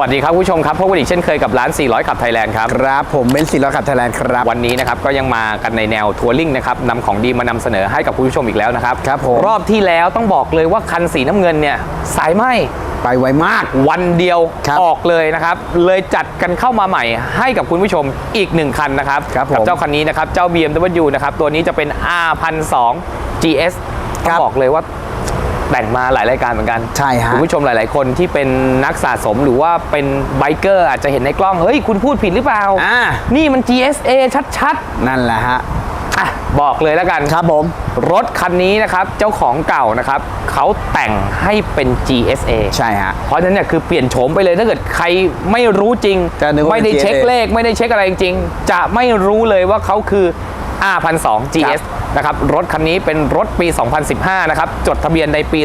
วัสดีครับคุณผู้ชมครับพบกันอีกเช่นเคยกับร้าน 400 ขับไทยแลนด์ครับครับผมเป็นศิลป์ขับไทยแลนด์ครับ วันนี้นะครับก็ยังมากันในแนวทัวริงนะครับนำของดีมานำเสนอให้กับคุณผู้ชมอีกแล้วนะครับครับผมรอบที่แล้วต้องบอกเลยว่าคันสีน้ำเงินเนี่ยสายไหมไปไวมากวันเดียวครับออกเลยนะครับ เลยจัดกันเข้ามาใหม่ให้กับคุณผู้ชมอีกหนึ่งคันนะครับครับผมกัเจ้าคันนี้นะครับเจ้า BMW นะครับตัวนี้จะเป็น R1002 GS ต้อครังบบอกเลยว่า แต่งมาหลายรายการเหมือนกันใช่ฮะคุณผู้ชมหลาย ๆ คนที่เป็นนักสะสมหรือว่าเป็นไบเกอร์อาจจะเห็นในกล้อง เฮ้ย คุณพูดผิดหรือเปล่า อ่า นี่มัน GSA ชัด นั่นแหละฮะ ๆ อะ บอกเลยแล้วกัน ครับผม รถคันนี้นะครับ เจ้าของเก่านะครับ เขาแต่งให้เป็น GSA ใช่ฮะ เพราะฉะนั้นเนี่ยคือเปลี่ยนโฉมไปเลยถ้าเกิดใครไม่รู้จริง จะนึกว่าไม่ได้เป็นเช็ค GSA เลขไม่ได้เช็คอะไรจริงๆจะไม่รู้เลยว่าเขาคือ R1002 GS นะครับรถคันนี้เป็นรถปี 2015 นะครับ จดทะเบียนในปี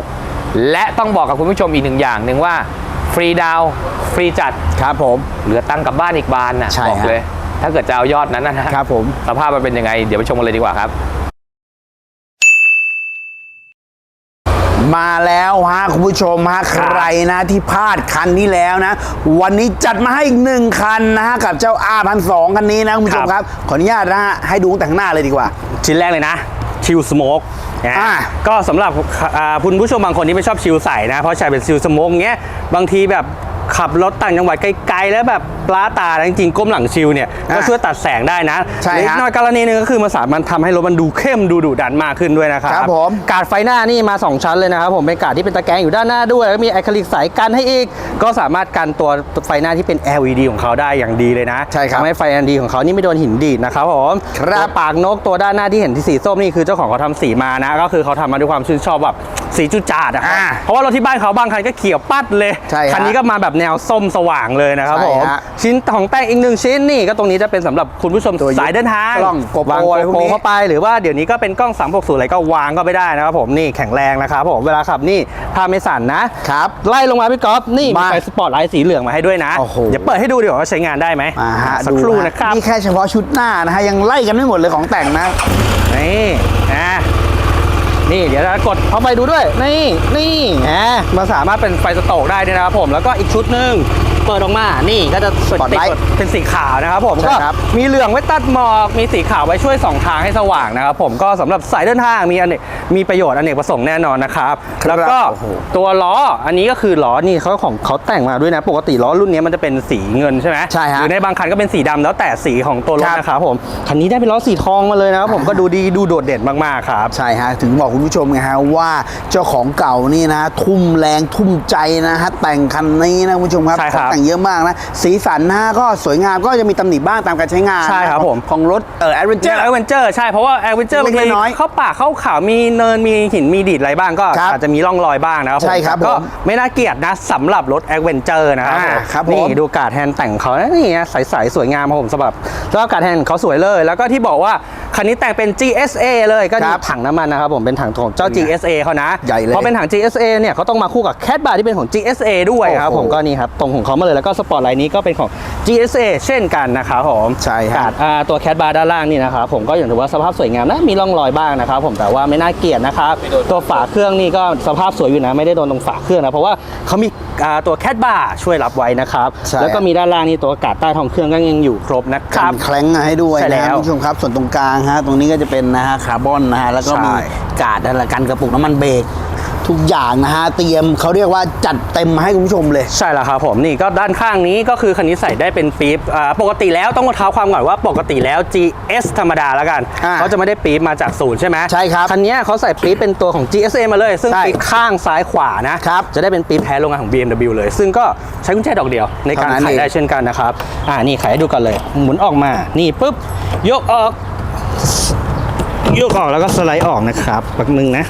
2016 และต้องบอกกับคุณผู้ชมอีกหนึ่งอย่างหนึ่งว่าฟรีดาวน์ฟรีจัดครับผมเหลือตั้งค์กลับบ้านอีกบานน่ะใช่บอกฮะเลย ถ้าเกิดจะเอายอดนั้นนะฮะครับผมสภาพมันเป็นยังไง เดี๋ยวไปชมกันเลยดีกว่าครับ มาแล้วฮะคุณผู้ชมฮะใครนะที่พลาดคันนี้แล้วนะ วันนี้จัดมาให้อีกหนึ่งคันนะฮะกับเจ้า R12 คันนี้นะคุณผู้ชมครับ ขออนุญาตนะฮะให้ดูตั้งแต่ข้างหน้าเลยดีกว่า ชิ้นแรกเลยนะชิลสโมกอ่าก็สำหรับอ่าคุณผู้ชมบางคนที่ไม่ชอบชิลใส่นะ เพราะใช้เป็นชิลสโมกเงี้ยบางทีแบบ ขับรถต่างจังหวัดไกลๆแล้วแบบปลาตานะจริงๆก้มหลังชิลเนี่ยก็อ่าช่วยตัดแสงได้นะใช่หรืออีฮะกหน้อยกรณีหนึงก็คือมันสามารถทำให้รถมันดูเข้มดูดุดันมากขึ้นด้วยนะครับครับผม กาดไฟหน้านี่มา 2 ชั้นเลยนะครับผมเป็นกาดที่เป็นตะแกรงอยู่ด้านหน้าด้วยแล้วก็มีอะคริลิกใสกันให้อีก ก็สามารถกันตัวไฟหน้าที่เป็น LED ของเขาได้อย่างดีเลยนะใช่ครับทำให้ไฟ LED ของเขานี่ไม่โดนหินดีดนะครับผมครับ ตัวปากนกตัวด้านหน้าที่เห็นที่สีส้มนี่คือเจ้าของเขาทำสีมานะ ก็คือเขาทำมาด้วยความชื่นชอบแบบ สีจุดจาดอะครับอ่าเพราะว่ารถที่บ้านเขาบางคันก็เขียวปัดเลยใช่ฮะคันนี้ก็มาแบบแนวส้มสว่างเลยนะครับใช่ผมฮะชิ้นของแต่งอีกหนึ่งชิ้นนี่ก็ตรงนี้จะเป็นสำหรับคุณผู้ชมตัวยึดสายเดินทางกล้อง GoPro วางอะไรพวกโกนี้เข้าไปหรือว่าเดี๋ยวนี้ก็เป็นกล้อง 360อะไรก็วางก็ไม่ได้นะครับผมนี่แข็งแรงนะครับผมเวลาขับนี่ภาพไม่สั่นนะ ครับ ไล่ลงมาพี่ก๊อฟนี่มีมาไฟสปอตไลท์สีเหลืองมาให้ด้วยนะ โอ้โห เดี๋ยวเปิดให้ดูเดี๋ยวว่าใช้งานได้ไหมอ่าฮะสักดูครู่ฮนะครับ นี่แค่เฉพาะชุดหน้านะฮะยังไล่กันไม่หมดเลยของแต่งนะ นี่นะ นี่เดี๋ยวเรากดเข้าไปดูด้วย นี่นี่นะมันสามารถเป็นไฟสโตกได้ด้วยนะครับผมแล้วก็อีกชุดหนึ่งเปิดออกมา นี่ก็จะส Spotlight ติกเป็นสีขาวนะครับผมใช่ก็ครับมีเหลืองไว้ตัดหมอก มีสีขาวไว้ช่วยส่องทางให้สว่างนะครับผมก็สำหรับสายเดินทางมีอันเนก มีประโยชน์อเนกประสงค์แน่นอนนะครับครับแล้วก็โอ้โหตัวล้ออันนี้ก็คือล้อนี่เขาของเขาแต่งมาด้วยนะ ปกติล้อรุ่นนี้มันจะเป็นสีเงินใช่ไหมใช่ฮะหรือในบางคันก็เป็นสีดำแล้วแต่สีของตัวรถครับนะครับผมคันนี้ได้เป็นล้อสีทองมาเลยนะครับผมก็ดูดีดูโดดเด่นมากๆครับใช่ฮะถึงบอกคุณผู้ชมไงฮะว่าเจ้าของเก่านี่นะทุ่มแรงทุ่มใจนะฮะแต่งคันนี้นะคุณผู้ชมครับใช่ครับของแต่งเยอะมากนะสีสันนะฮะก็สวยงามก็จะมีตำหนิบ้างตามการใช้งานใช่ครับนะผมของรถเอ่อแอดเวนเจอเจอร์แอดเวนเจอร์ใช่เพราะว่าแอดเวนเจอร์เล็บางกๆทีน้อยๆเข้าป่าเข้าเขามีเนินมีหินมีดิดอะไรบ้างก็ครับอาจจะมีร่องรอยบ้างนะครับผมใช่ครับก็ผมไม่น่าเกลียดนะสำหรับรถแอดเวนเจอร์นะครับอ่าผมครับผม นี่ดูการ์ดแฮนด์แต่งเขานะนี่ใสๆสวยงามครับผมสำหรับสำหรับการ์ดแฮนด์เขาสวยเลย แล้วก็ที่บอกว่าคันนี้แต่งเป็น GSA เลยก็คมีรับถังน้ำมันนะครับผมเป็นถังของเจ้า GSA เขานะใหญ่เลยเพราะเป็นถัง GSA เนี่ยเขาต้องมาคู่กับแคดบาร์ที่เป็นของ GSA ด้วยครับโอ้โหผมก็นี่ครับตรงของเขามาเลยแล้วก็สปอร์ตไลท์นี้ก็เป็นของ GSA เช่นกันนะครับผมใช่ฮะการ์ดอ่าตัวแคทบาร์ด้านล่างนี่นะครับผมก็อย่างถือว่าสภาพสวยงามนะมีร่องรอยบ้างนะครับผมแต่ว่าไม่น่าเกลียดนะครับ ตัวฝาเครื่องนี่ก็สภาพสวยอยู่นะ ไม่ได้โดนตรงฝาเครื่องนะ เพราะว่าเขามีอ่าตัวแคทบาร์ช่วยรับไว้นะครับใช่แล้วก็มีด้านล่างนี่ตัวกาดใต้ท้องเครื่องก็ยังอยู่ครบนะคกัรับนแคล้งให้ด้วยใช่นะแล้ฮะวคุณผู้ชมครับส่วนตรงกลางฮะตรงนี้ก็จะเป็นนะฮะคาร์บอนนะฮะแล้วก็มีใช่กาดอะไรกันกระปุกน้ำมันเบรก ทุกอย่างนะฮะเตรียมเขาเรียกว่าจัดเต็มมาให้คุณผู้ชมเลย ใช่แล้วครับผมนี่ก็ด้านข้างนี้ก็คือคันนี้ใส่ได้เป็นปี๊บอ่าปกติแล้วต้องเท้าความก่อนว่าปกติแล้ว GS ธรรมดาแล้วกันอ่าเขาจะไม่ได้ปี๊บมาจากศูนย์ใช่ไหมใช่ครับคันนี้เขาใส่ปี๊บเป็นตัวของ GSA มาเลย ซึ่งใช่ปี๊บข้างซ้ายขวานะครับจะได้เป็นปี๊บแท้โรงงานของ BMW เลย ซึ่งก็ใช้กุญแจดอกเดียวในการเท่านั้นไขเองได้เช่นกันนะครับอ่านี่ไขให้ดูกันเลยหมุนออกมานี่ปุ๊บยกออก ยกออกแล้วก็สไลด์ออกนะครับแป๊บนึงนะ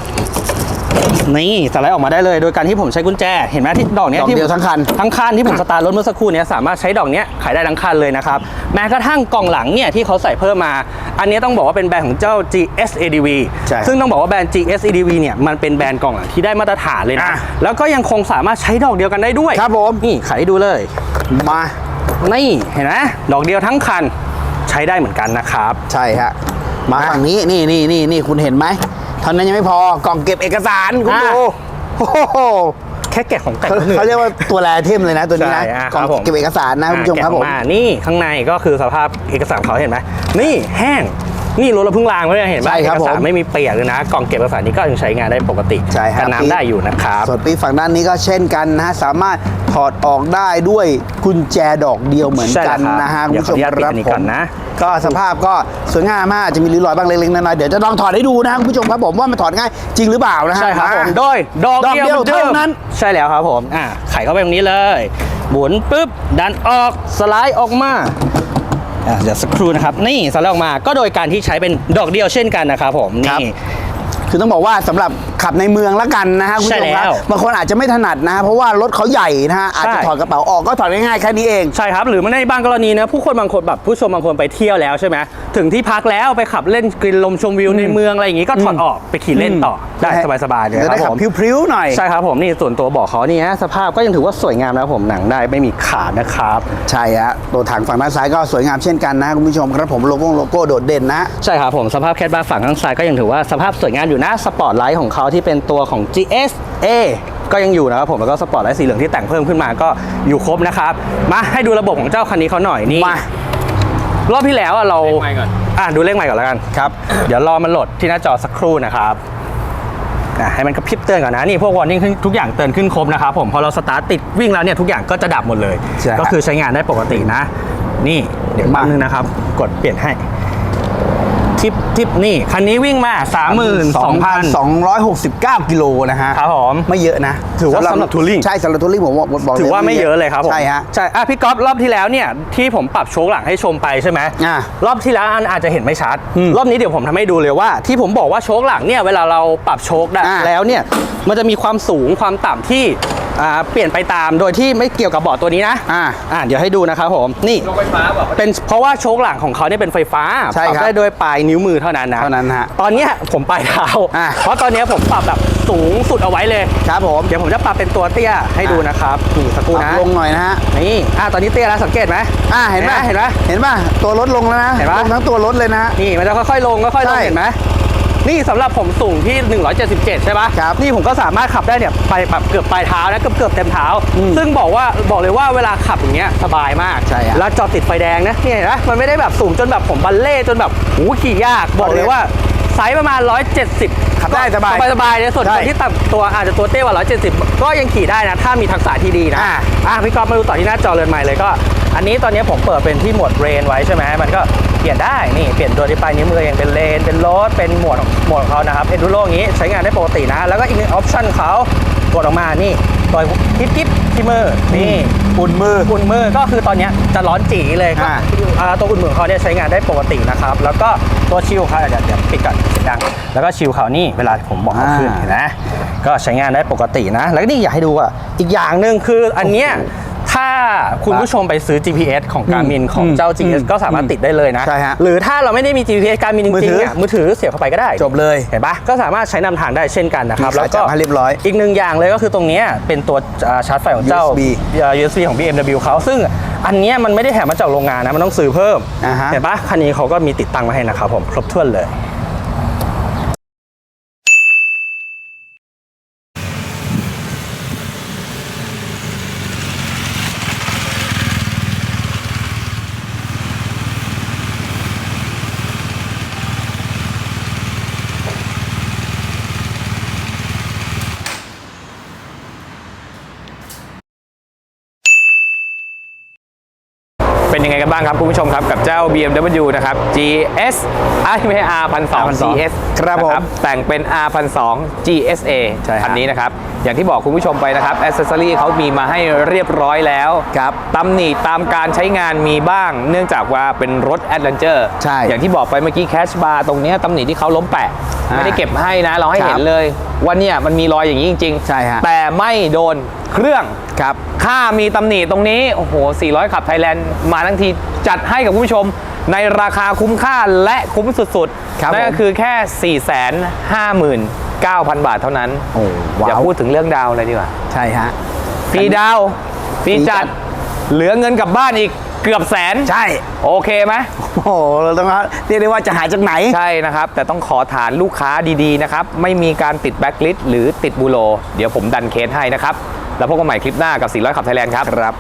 นี่สไลด์ออกมาได้เลย โดยการที่ผมใช้กุญแจ เห็นไหมที่ดอกเนี้ยดอกที่เดียวทั้งคัน ทั้งคันที่ผมสตาร์ทรถเมื่อสักครู่เนี้ยสามารถใช้ดอกเนี้ยขายได้ทั้งคันเลยนะครับ แม้กระทั่งกล่องหลังเนี่ยที่เขาใส่เพิ่มมา อันนี้ต้องบอกว่าเป็นแบรนด์ของเจ้า GS ADV ใช่ซึ่งต้องบอกว่าแบรนด์ GS ADV เนี่ยมันเป็นแบรนด์กล่องหลังที่ได้มาตรฐานเลยนะ อะ แล้วก็ยังคงสามารถใช้ดอกเดียวกันได้ด้วย ครับผม นี่ขายให้ดูเลย มานี่เห็นไหมดอกเดียวทั้งคันใช้ได้เหมือนกันนะครับ ใช่ฮะมาฝั่งนี้นี่นี่นี่นี่คุณเห็นไหมเท่านั้นยังไม่พอกล่องเก็บเอกสารคุณอะดูโอ้โหแค่แกะของแต่งเขาก็หนื่อย เขาเรียกว่าตัวแรเทมเลยนะตัวนี้นะใช่อะกล่องครับผม เก็บเอกสารนะคุณผู้ชมครับผมแกะออกานี่ข้างในก็คือสภาพเอกสารเขาเห็นไหมนี่แห้ง นี่รถเราเพิ่งล้างไว้เลยเห็นไหมใช่ครับเอกสารผมไม่มีเปียกเลยนะ กล่องเก็บเอกสารนี้ก็ยังใช้งานได้ปกติใช่ครับ กันน้ำได้อยู่นะครับ ส่วนปีกฝั่งด้านนี้ก็เช่นกันนะฮะสามารถถอดออกได้ด้วยกุญแจดอกเดียวเหมือนใช่กันแล้วครับนะฮะเดี๋คุณยวผู้ชมขออนุญาตปิดครับอันนี้ผก่อนมนะก็สภาพก็สวยงามมากจะมีริ้วรอยบ้างเล็กๆน้อยๆเดี๋ยวจะลองถอดให้ดูนะคุณผู้ชมครับผมว่ามันถอดง่ายจริงหรือเปล่านะฮะใช่ครับผมอะโดยดอกดอกเดียวเดียวหมือดิมเท่านั้น ใช่แล้วครับผมอะไขเข้าไปตรงนี้เลยหมุนปุ๊บดันออกสไลด์ออกมาอะ เดี๋ยวสักครู่นะครับ นี่สไลด์ออกมาก็โดยการที่ใช้เป็นดอกเดียวเช่นกันนะครับผมครับนี่คือต้องบอกว่าสำหรับขับในเมืองละกันนะฮะคุณผู้ชมครัใช่แล้ว บางคนอาจจะไม่ถนัดนะฮะเพราะว่ารถเขาใหญ่นะฮะอาจจะใช่ถอดกระเป๋าออกก็ถอดง่ายๆแค่นี้เอง ใช่ครับ หรือไม่ในบางกรณีนะผู้คนบางคนแบบผู้ชมบางคนไปเที่ยวแล้วใช่ไหมถึงที่พักแล้วไปขับเล่นกลินลมชมวิวในเมืองอะไรอย่างงี้ก็ถอดออกไปขี่เล่นต่อได้สบายๆเลยจะคได้รับขัผบมพริ้วๆหน่อย ใช่ครับผมนี่ส่วนตัวบอกเขานี่ฮะสภาพก็ยังถือว่าสวยงามนะครับผมหนังได้ไม่มีขาดนะครับ ใช่ฮะตัวถังฝั่งด้านซ้ายก็สวยงามเช่นกันนะคุณผู้ชมครับผมโลโก้โลโก้โดดเด่นนะ ใช่ครับผมสภาพแคทบาร์ฝั่งข้างซ้ายก็ยังถือว่าสภาพสวยงามอยู่นะสปอร์ตไลท์ของเขาที่เป็นตัวของ GS A ก็ยังอยู่นะครับผมแล้วก็สปอร์ตไลท์สีเหลืองที่แต่งเพิ่มขึ้นมาก็อยู่ครบนะครับ มาให้ดูระบบของเจ้าคันนี้เขาหน่อยนี่มารอบที่แล้วอะเราเลขไมค์ก่อน อะดูเลขใหม่ก่อนแล้วกันครับ เดี๋ยวรอมันโหลดที่หน้าจอสักครู่นะครับอะให้มันกระพริบเตือนก่อนนะนี่พวกวอร์นิ่งทุกอย่างเตือนขึ้นครบนะครับผมพอเราสตาร์ทติดวิ่งแล้วเนี่ยทุกอย่างก็จะดับหมดเลย ใช่ครับ ก็คือใช้งานได้ปกตินะ นี่เดี๋ยวแป๊บนึงนะครับ กดเปลี่ยนให้ ทิปทิปนี่ คันนี้วิ่งมา 32,000 269 กิโลนะฮะครับผมไม่เยอะนะ ถือว่าสำหรับทัวริ่งใช่สำหรับทัวริงผมบอกบอกถือว่าไม่เยอะเลยครับผมใช่ฮะใช่อะพี่ก๊อฟรอบที่แล้วเนี่ยที่ผมปรับโชคหลังให้ชมไปใช่ไหมอะรอบที่แล้วอันอาจจะเห็นไม่ชัดอืมรอบนี้เดี๋ยวผมทำให้ดูเลยว่า ที่ผมบอกว่าโชคหลังเนี่ยเวลาเราปรับโชคได้อะแล้วเนี่ยมันจะมีความสูงความต่ำที่อ่า เปลี่ยนไปตามโดยที่ไม่เกี่ยวกับเบาะตัวนี้นะอ่าอะเดี๋ยวให้ดูนะครับผมนี่ลงไฟฟ้าบอกเป็นเพราะว่าโชคหลังของเขาเนี่ยเป็นไฟฟ้าใช่ปรับครับได้โดยปลายนิ้วมือเท่านั้นนะเท่านั้นฮะตอนเนี้ยผมปลายเท้าอะเพราะตอนเนี้ยผมปรับแบบสูงสุดเอาไว้เลยครับผมเดี๋ยวผมจะปรับเป็นตัวเตี้ยให้ดูนะครับนี่สักครู่ปรับนะลงหน่อยนะฮะนี่อะตอนนี้เตี้ยแล้วสังเกตไหมอ่าเห็นไหมเห็นไหมเห็นป่ะตัวรถลงแล้วนะเห็นปะลงทั้งตัวรถเลยนะฮะนี่มันจะค่อยๆลงค่อยๆลใช่งเห็นไหม นี่สำหรับผมสูงที่ 177 ใช่ปะครับนี่ผมก็สามารถขับได้เนี่ยไปแบบเกือบปลายเท้านะเกือบเกือบเต็มเท้าอืมซึ่งบอกว่าบอกเลยว่าเวลาขับอย่างเงี้ยสบายมากใช่อะแล้วจอดติดไฟแดงนะนี่เห็นไหมมันไม่ได้แบบสูงจนแบบผมบัลเล่จนแบบหูขี่ยากบอกเลยว่าไซส์ประมาณ 170 ขับได้สบายสบายๆเลยส่วนใช่คนที่ต่ำตัวอาจจะตัวเตี้ยกว่า 170 ก็ยังขี่ได้นะ ถ้ามีทักษะที่ดีนะ อ่าอะพี่กอฟมาดูต่อที่หน้าจอเรือนใหม่เลยก็ อันนี้ตอนนี้ผมเปิดเป็นที่โหมดเรนไว้ใช่ไหมมันก็เปลี่ยนได้นี่เปลี่ยนตัวที่ปลายนิ้วมือเองเป็นเลนเป็นโรดเป็นโหมดโหมดของเขานะครับเอ็นดูโรอย่างนี้ใช้งานได้ปกตินะ แล้วก็อีกหนึ่งออปชั่นเขากดออกมานี่ตัวกิ๊บกิ๊บที่มือนี่อุ่นมืออุ่นมือก็คือตอนเนี้ยจะร้อนจีเลยก็อ่าอ่าตัวอุ่นมือของเขาเนี่ยใช้งานได้ปกตินะครับ แล้วก็ตัวชิลเขาเดี๋ยวเดี๋ยวปิดก่อนเสียงดัง แล้วก็ชิลเขานี่เวลาผมบอกเขาขึ้นเห็นไหมก็ใช้งานได้ปกตินะ แล้วก็นี่อยากให้ดูอะอีกอย่างหนึ่งคืออันเนี้ย ถ้าคุณผู้ชมไปซื้อ GPS ของการมินของเจ้า GPS ก็สามารถติดได้เลยนะ ใช่ฮะหรือถ้าเราไม่ได้มี GPS การมินจมือริถืงๆอเนี่ยมือถือเสียบเข้าไปก็ได้ จบเลย เห็นปะก็สามารถใช้นำทางได้เช่นกันนะครับมีแล้วขาจัก็บให้เรียบร้อย อีกหนึ่งอย่างเลยก็คือตรงเนี้ยเป็นตัวอ่าชาร์จไฟของเจ้า USB เอ่อ USB ของ BMW เขาซึ่งอันเนี้ยมันไม่ได้แถมมาจากโรงงานนะ มันต้องซื้อเพิ่มอ่าฮะเห็นปะคันนี้เขาก็มีติดตั้งมาให้นะครับผม ครบถ้วนเลย เป็นยังไงกันบ้างครับคุณผู้ชมครับกับเจ้า BMW นะครับ GS อะไม่ใช่ R 1 2 R12 GS ครับผมนะแต่งเป็น R 1 2 GSA ใช่ครับคันนี้นะครับ อย่างที่บอกคุณผู้ชมไปนะครับ a อ c e s s o r y เขามีมาให้เรียบร้อยแล้วครับตำหนิตามการใช้งานมีบ้าง เนื่องจากว่าเป็นรถ Adventure ใช่อย่างที่บอกไปเมื่อกี้แคชบาร์ตรงเนี้ยตำหนิที่เขาล้มแปะอ่าไม่ได้เก็บให้นะ เราให้ครับเห็นเลยว่าเนี่ยมันมีรอยอย่างนี้จริงๆใช่ฮะแต่ไม่โดนเครื่องครับค่ามีตำหนิตรงนี้ โอ้โห 400 ขับไทยแลนด์มาทั้งทีจัดให้กับคุณผู้ชมในราคาคุ้มค่าและคุ้มสุดครับๆนั่นก็ผมคือแค่ 459,000 บาทเท่านั้นโอ้ว้าวอย่าพูดถึงเรื่องดาวเลยดีกว่าใช่ฮะ ฟรีดาวฟรีจัดฟเหลือเงินกลับบ้านอีกเกือบแสนใช่โอเคไหม โอ้โหเราต้องเรียกได้ว่าจะหาจากไหน ใช่นะครับ แต่ต้องขอฐานลูกค้าดีๆนะครับ ไม่มีการติดแบ็คลิสต์หรือติดบูโร เดี๋ยวผมดันเคสให้นะครับ แล้วพบกันใหม่คลิปหน้ากับ 400 ขับไทยแลนด์ครับ ครับ